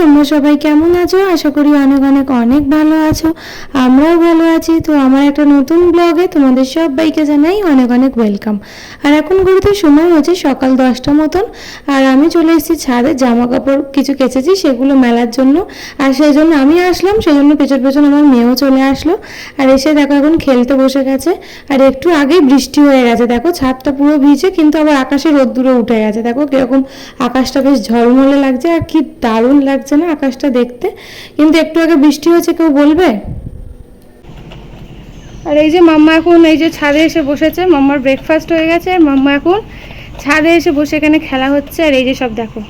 তোমরা সবাই কেমন আছো? আশা করি অনেক অনেক অনেক ভালো আছো। আমরাও ভালো আছি। তো আমার একটা নতুন ব্লগে তোমাদের সবাইকে জানাই অনেক অনেক ওয়েলকাম আর এখন ঘুরতে সময় হচ্ছে সকাল দশটা মতন। আর আমি চলে এসেছি ছাদে জামা কাপড় কিছু কেচেছি, সেগুলো মেলার জন্য। আর সেই জন্য আমি আসলাম সেই জন্য পেছন পেছন আমার মেয়েও চলে আসলো। আর এসে দেখো এখন খেলতে বসে গেছে। আর একটু আগেই বৃষ্টি হয়ে গেছে। দেখো ছাদটা পুরো ভিজে, কিন্তু আবার আকাশে রোদ্দুরে উঠে গেছে। দেখো কীরকম আকাশটা বেশ ঝলমলে লাগছে, আর কি দারুণ লাগছে। না আকাশটা দেখতে। কিন্তু একটু আগে বৃষ্টি হয়েছে, কেউ বলবে? আর এই যে মাম্মা এখন এই যে ছাদে এসে বসেছে, মাম্মার ব্রেকফাস্ট হয়ে গেছে আর মাম্মা এখন ছাদে এসে বসে এখানে খেলা হচ্ছে। আর এই যে সব দেখো,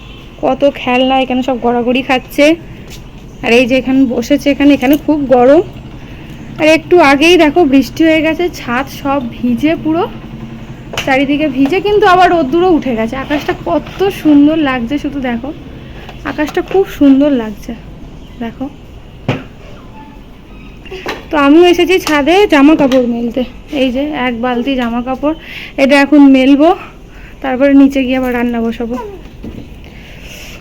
কত খেলনা, এখানে সব গড়াগড়ি খাচ্ছে। আর এই যে এখানে বসেছে এখানে এখানে খুব গরম। আর একটু আগেই দেখো বৃষ্টি হয়ে গেছে, ছাদ সব ভিজে পুরো, চারিদিকে ভিজে, কিন্তু আবার রোদ্দুরও উঠে গেছে। আকাশটা কত সুন্দর লাগছে, শুধু দেখো। আকাশটা খুব সুন্দর লাগছে, দেখো। তো আমিও এসেছি ছাদে জামা কাপড় মেলতে। এই যে এক বালতি জামা কাপড় এটা এখন মেলবো, তারপরে নিচে গিয়ে আবার রান্না বসাবো।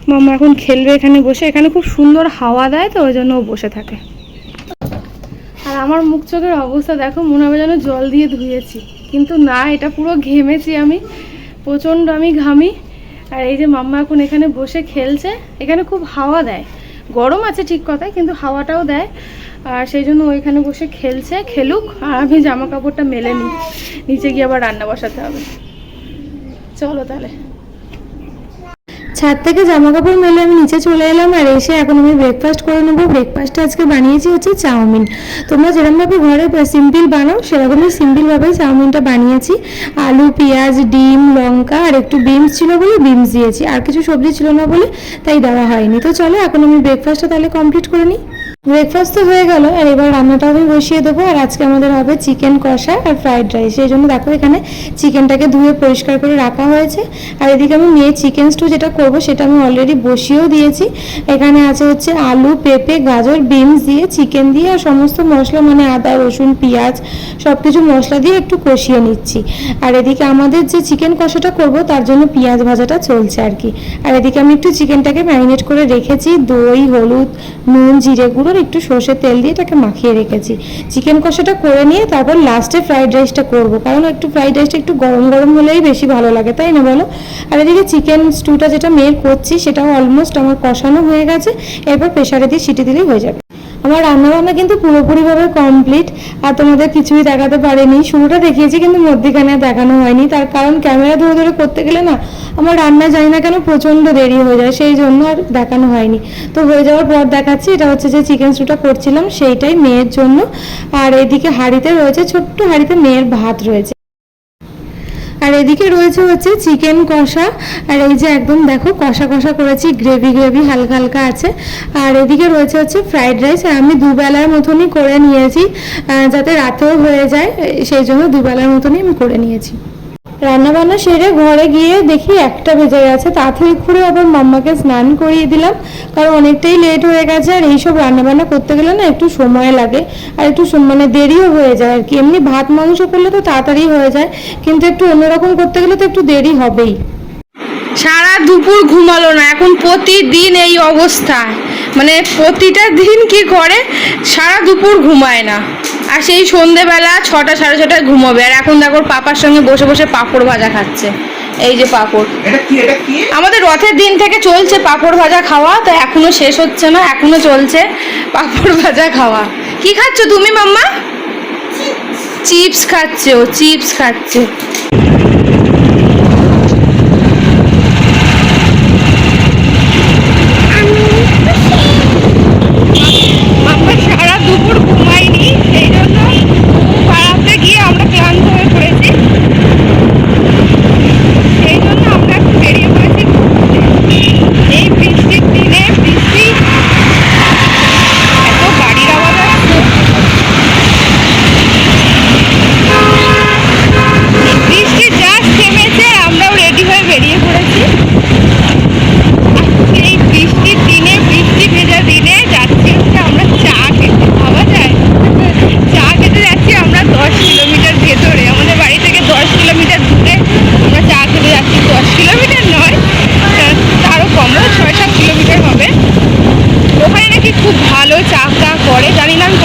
মামা এখন খেলবে এখানে বসে, এখানে খুব সুন্দর হাওয়া দেয় তো, ওই জন্য ও বসে থাকে। আর আমার মুখ চোখের অবস্থা দেখো, মনে হবে যেন জল দিয়ে ধুয়েছি। কিন্তু না, এটা পুরো ঘেমেছি আমি, প্রচণ্ড আমি ঘামি। আর এই যে মাম্মা এখন এখানে বসে খেলছে, এখানে খুব হাওয়া দেয়। গরম আছে ঠিক কথাই, কিন্তু হাওয়াটাও দেয়। আর সেই জন্য ওইখানে বসে খেলছে, খেলুক, আর আমি জামা কাপড়টা মেলে নিই। নিচে গিয়ে আবার রান্না বসাতে হবে। চলো তাহলে। ছাদ থেকে জামা কাপড় মেলে আমি নিচে চলে এলাম আর এসে এখন আমি ব্রেকফাস্ট করে নেব। ব্রেকফাস্টটা আজকে বানিয়েছি হচ্ছে চাউমিন। তোমরা যেরকমভাবে ঘরে সিম্পল বানাও, সেরকমই সিম্পলভাবে চাউমিনটা বানিয়েছি। আলু, পেঁয়াজ, ডিম, লঙ্কা আর একটু বিনস ছিল বলে বিনস দিয়েছি। আর কিছু সবজি ছিল না বলে তাই দেওয়া হয়নি। তো চলো, এখন আমি ব্রেকফাস্টটা তাহলে কমপ্লিট করে নিই। ব্রেকফাস্ট তো হয়ে গেল, আর এবার রান্নাটা আমি বসিয়ে দেবো। আর আজকে আমাদের হবে চিকেন কষা আর ফ্রাইড রাইস সেই জন্য দেখো এখানে চিকেনটাকে ধুয়ে পরিষ্কার করে রাখা হয়েছে। আর এদিকে আমি মেয়ে চিকেন স্টু যেটা করব, সেটা আমি অলরেডি বসিয়েও দিয়েছি। এখানে আছে হচ্ছে আলু, পেঁপে, গাজর বিনস দিয়ে চিকেন দিয়ে আর সমস্ত মশলা মানে আদা, রসুন, পেঁয়াজ সব কিছু মশলা দিয়ে একটু কষিয়ে নিচ্ছি। আর এদিকে আমাদের যে চিকেন কষাটা করব, তার জন্য পেঁয়াজ ভাজাটা চলছে আর কি। আর এদিকে আমি একটু চিকেনটাকে ম্যারিনেট করে রেখেছি। দই, হলুদ, নুন, জিরে গুঁড়ো আর একটু সর্ষের তেল দিয়ে এটাকে মাখিয়ে রেখেছি। চিকেন কষাটা করে নিয়ে তারপর লাস্টে ফ্রাইড রাইসটা করব। কারণ একটু ফ্রাইড রাইসটা একটু গরম গরম হলেই বেশি ভালো লাগে, তাই না বলো? আর এদিকে চিকেন স্টুটা যেটা মেয়ের করছি, সেটাও অলমোস্ট আমার কষানো হয়ে গেছে। এরপর প্রেশারে দিয়ে সিটি দিলেই হয়ে যাবে। আমার রান্নাবান্না কিন্তু পুরোপুরিভাবে কমপ্লিট আর তোমাদের কিছুই দেখাতে পারেনি। শুরুটা দেখিয়েছি কিন্তু মধ্যিখানে দেখানো হয়নি। তার কারণ ক্যামেরা ধরে ধরে করতে গেলে না, আমার রান্না জানি না কেন প্রচণ্ড দেরি হয়ে যায়, সেই জন্য আর দেখানো হয়নি। তো হয়ে যাওয়ার পর দেখাচ্ছি, এটা হচ্ছে যে চিকেন স্টুটা করছিলাম, সেইটাই মেয়ের জন্য। আর এদিকে হাঁড়িতে রয়েছে ছোট্ট হাঁড়িতে মেয়ের ভাত রয়েছে। রয়েছে হচ্ছে চিকেন কষা। আর এই যে একদম দেখো কষা কষা করেছি গ্রেভি গ্রেভি হালকা হালকা আছে। আর এদিকে রয়েছে হচ্ছে ফ্রাইড রাইস আর আমি দুবেলার মতনই করে নিয়েছি যাতে রাতেও হয়ে যায়, সেই জন্য দুবেলার মতনই আমি করে নিয়েছি। রান্না বান্না সেরে ঘরে গিয়ে দেখি একটা বেজে গেছে তাড়াতাড়ি করে আবার মাম্মাকে স্নান করিয়ে দিলাম। কারণ অনেকটাই লেট হয়ে গেছে আর এইসব রান্না বান্না করতে গেলে না একটু সময় লাগে আর একটু মানে দেরিও হয়ে যায় আর কি। এমনি ভাত মাংস করলে তো তাড়াতাড়ি হয়ে যায়, কিন্তু একটু অন্যরকম করতে গেলে তো একটু দেরি হবেই। সারা দুপুর ঘুমালো না, এখন প্রতিদিন এই অবস্থা। মানে প্রতিটা দিন কি করে, সারা দুপুর ঘুমায় না। আর সেই সন্ধেবেলা ছটা সাড়ে ছটায় ঘুমোবে। আর এখন দেখো পাপার সঙ্গে বসে বসে পাঁপড় ভাজা খাচ্ছে। এই যে পাঁপড়। এটা কি এটা কি? আমাদের রথের দিন থেকে চলছে পাঁপড় ভাজা খাওয়া তো এখনও শেষ হচ্ছে না এখনও চলছে পাঁপড় ভাজা খাওয়া। কি খাচ্ছ তুমি মাম্মা? চিপস খাচ্ছে ও চিপস খাচ্ছে। কা কা করে জানি না আমি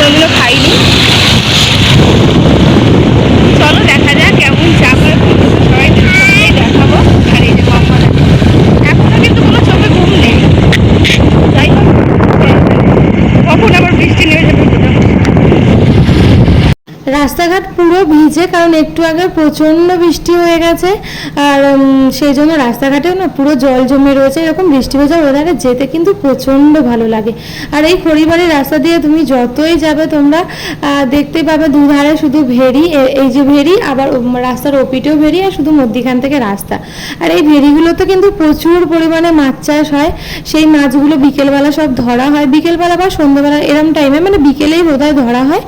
রাস্তাঘাট পুরো ভিজে, কারণ একটু আগে প্রচণ্ড বৃষ্টি হয়ে গেছে। আর সেই জন্য রাস্তাঘাটেও না পুরো জল জমে রয়েছে। এরকম বৃষ্টি হয়ে ভেজা ওয়েদারে যেতে কিন্তু প্রচণ্ড ভালো লাগে। আর এই খড়িবাড়ির রাস্তা দিয়ে তুমি যতই যাবে তোমরা দেখতে পাবে দুধারে শুধু ভেরি এই যে ভেরি আবার রাস্তার ওপিটেও ভেরি আর শুধু মধ্যিখান থেকে রাস্তা। আর এই ভেরিগুলোতে কিন্তু প্রচুর পরিমাণে মাছ চাষ হয়। সেই মাছগুলো বিকেলবেলা সব ধরা হয়। বিকেলবেলা বা সন্ধ্যেবেলা এরম টাইমে মানে বিকেলেই বোধহয় ধরা হয়।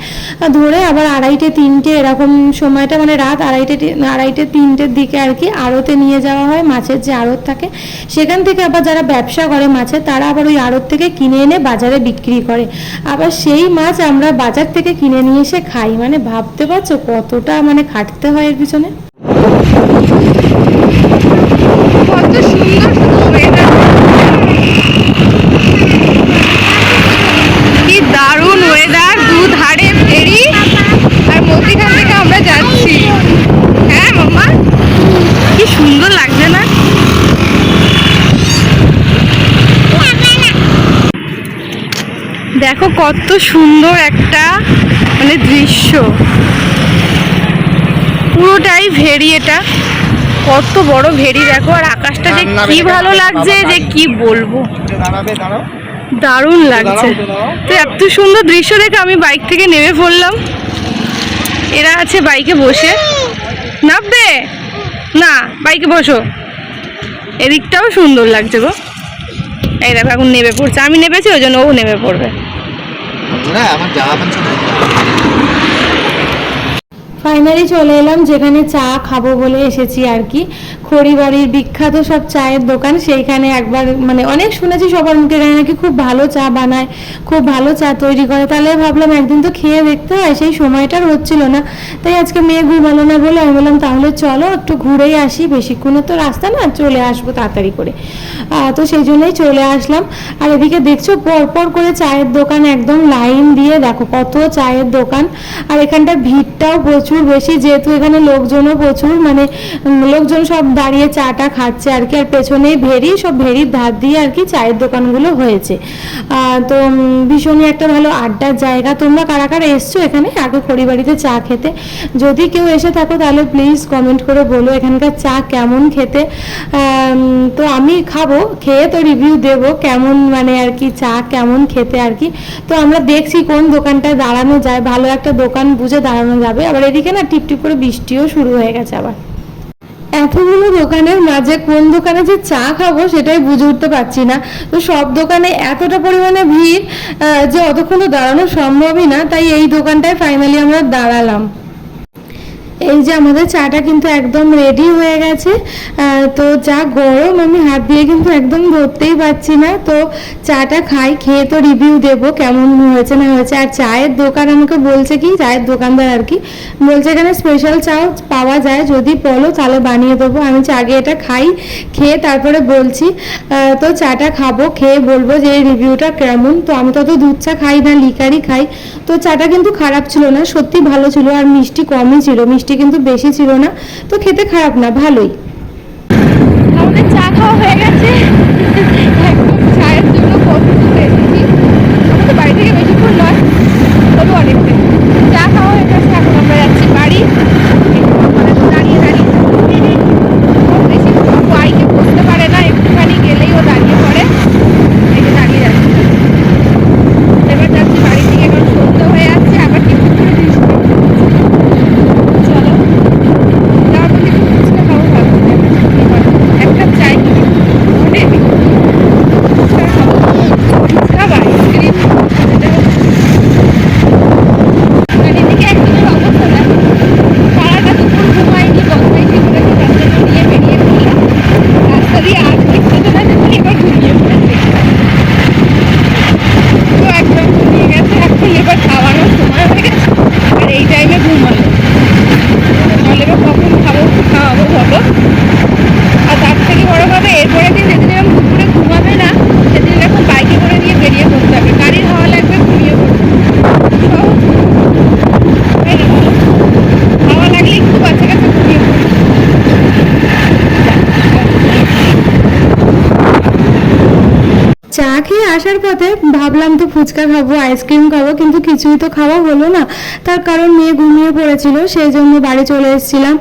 ধরে আবার আড়াইটে তিনটে এরকম সময়টা মানে রাত আড়াইটে আড়াইটে তিনটের দিকে আর কি আড়তে নিয়ে যাওয়া হয়, মাছের যে আড়ত থাকে, সেখান থেকে আবার যারা ব্যবসা করে মাছের, তারা আবার ওই আড়ত থেকে কিনে এনে বাজারে বিক্রি করে। আবার সেই মাছ আমরা বাজার থেকে কিনে নিয়ে এসে খাই মানে ভাবতে পারছ কতটা মানে খাটতে হয় এর পিছনে? কত সুন্দর শুধু ওয়েদার কি দারুণ ওয়েদার দুধারে ফেরি আর মধ্যিখান থেকে আমরা যাচ্ছি হ্যাঁ মাম্মা কি সুন্দর লাগছে না দেখো কত সুন্দর একটা মানে দৃশ্য। পুরোটাই ভেরি এটা। কত বড় ভেরি দেখো আর আকাশটা যে কি ভালো লাগছে যে কি বলব। দারুণ লাগছে। তো এত সুন্দর দৃশ্য দেখে আমি বাইক থেকে নেমে পড়লাম। এরা আছে বাইকে বসে। নামবে না বাইকে বসো। এদিকটাও সুন্দর লাগছে গো। এই দেখো এখন নেমে পড়ছে। আমি নেমেছি ওই জন্য ও নেমে পড়বে। আমার জামা প্যান্ট ফাইনালি চলে এলাম, যেখানে চা খাব বলে এসেছি আর কি। খড়িবাড়ির বিখ্যাত সব চায়ের দোকান, সেইখানে একবার মানে অনেক শুনেছি সবার মুখে এখানে নাকি খুব ভালো চা বানায়, খুব ভালো চা তৈরি করে। তাহলে ভাবলাম একদিন তো খেয়ে দেখতে হয়, সেই সময়টার হচ্ছিল না। তাই আজকে মেয়ে ঘুমালো না বলে আমি বললাম, তাহলে চলো একটু ঘুরেই আসি, বেশিক্ষণের তো রাস্তা না, চলে আসব তাড়াতাড়ি করে। তো সেই জন্যই চলে আসলাম। আর এদিকে দেখছ, পরপর করে চায়ের দোকান একদম লাইন দিয়ে, দেখো কত চায়ের দোকান। আর এখানটার ভিড়টাও প্রচুর বেশি, যেহেতু এখানে লোকজনও প্রচুর মানে লোকজন সব দাঁড়িয়ে চাটা খাচ্ছে আর কি, আর পেছনে ভেরি সব ভেরির ধার দিয়ে আর কি চায়ের দোকানগুলো হয়েছে। তো ভীষণই একটা ভালো আড্ডার জায়গা। তোমরা কারা কারা এসছো এখানে? আগে খড়িবাড়িতে চা খেতে? যদি কেউ এসে থাকো তাহলে প্লিজ কমেন্ট করে বলো এখানকার চা কেমন খেতে। তো আমি খাব, খেয়ে তো রিভিউ দেব কেমন মানে আর কি চা কেমন খেতে আর কি। তো আমরা দেখছি কোন দোকানটায় দাঁড়ানো যায়। ভালো একটা দোকান বুঝে দাঁড়ানো যাবে। আবার এদিকে না টিপ টিপ করে বৃষ্টিও শুরু হয়ে গেছে আবার। এতগুলো দোকানের মাঝে কোন দোকানে যে চা খাব সেটাই বুঝে উঠতে পারছি না। তো সব দোকানে এতটা পরিমাণে ভিড় যে অতক্ষণ দাঁড়ানো সম্ভবই না, তাই এই দোকানটায় ফাইনালি আমরা দাঁড়ালাম। এই যে আমাদের চাটা কিন্তু একদম রেডি হয়ে গেছে। তো যা গরম আমি হাত দিয়ে কিন্তু একদম ধরতেই পারছি না। তো চাটা খাই খেয়ে তো রিভিউ দেব কেমন হয়েছে না হয়েছে। আর চায়ের দোকান আমাকে বলছে কি চায়ের দোকানদার আর কি বলছে এখানে স্পেশাল চাও পাওয়া যায় যদি বলো তাহলে বানিয়ে দেবো। আমি বলছি, আগে এটা খাই খেয়ে তারপরে বলছি তো চাটা খাব খেয়ে বলব যে রিভিউটা কেমন। তো আমি তো অত দুধ চা খাই না লিকারই খাই। তো চাটা কিন্তু খারাপ ছিল না, সত্যি ভালো ছিল আর মিষ্টি কমই ছিল, মিষ্টি কিন্তু বেশি ছিল না, তো খেতে খারাপ না, ভালোই। চা খাওয়া হয়ে গেছে একদম চায়ের জন্য প্রস্তুত এসেছি আমাদের বাড়ি থেকে বেশিক্ষণ নয় তবে অনেকটা চা খাওয়া হয়ে গেছে এখন আমরা যাচ্ছি বাড়ি এই যে বাবারা তো দাঁড়িয়ে দাঁড়িয়ে ও বেশি বাইকে বসতে পারে না একটুখানি গেলেই ও দাঁড়িয়ে পড়ে এই যে দাঁড়িয়ে যাচ্ছে এবার যাচ্ছি বাড়ি থেকে এখন সন্ধ্যে হয়ে যাচ্ছে আবার ঠিক করে বৃষ্টি চলো যাওয়ার পথে একটু ফুচকা খাব ভাবছি চা খেয়ে আসার পথে ভাবলাম তো ফুচকা খাব, আইসক্রিম খাব, কিন্তু কিছুই তো খাওয়া হলো না। তার কারণ মেয়ে ঘুমিয়ে পড়েছিল, সেই জন্য বাড়ি চলে এসেছিলাম।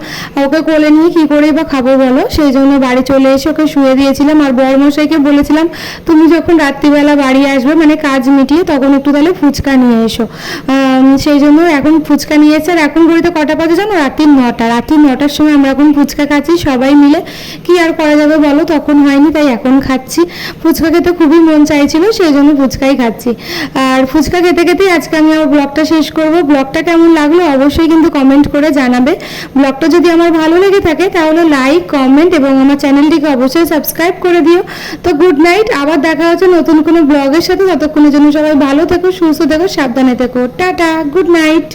ওকে কোলে নিয়ে কী করে বা খাব বলো? সেই জন্য বাড়ি চলে এসে ওকে শুয়ে দিয়েছিলাম আর বড়মশাইকে বলেছিলাম, তুমি যখন রাত্রিবেলা বাড়ি আসবে মানে কাজ মিটিয়ে তখন একটু তাহলে ফুচকা নিয়ে এসো। সেই জন্য এখন ফুচকা নিয়ে এসে আর এখন ঘড়িতে কটা বাজে জানো? রাত্রি নটা। রাত্রি নটার সময় আমরা এখন ফুচকা খাচ্ছি, সবাই মিলে। কি আর করা যাবে বলো? তখন হয়নি, তাই এখন খাচ্ছি। ফুচকা খেতে খুবই মন চাইছিল সেই জন্য ফুচকাই খাচ্ছি। আর ফুচকা খেতে খেতেই আজকে আমি আমার ব্লগটা শেষ করব। ব্লগটা কেমন লাগল অবশ্যই কিন্তু কমেন্ট করে জানাবে। ব্লগটা যদি আমার ভালো লেগে থাকে, তাহলে লাইক কমেন্ট এবং আমার চ্যানেলটিকে অবশ্যই সাবস্ক্রাইব করে দিও। তো গুড নাইট আবার দেখা হচ্ছে নতুন কোনো ব্লগের সাথে। ততক্ষণের জন্য সবাই ভালো থেকো, সুস্থ থেকো, সাবধানে থেকো। Tata good night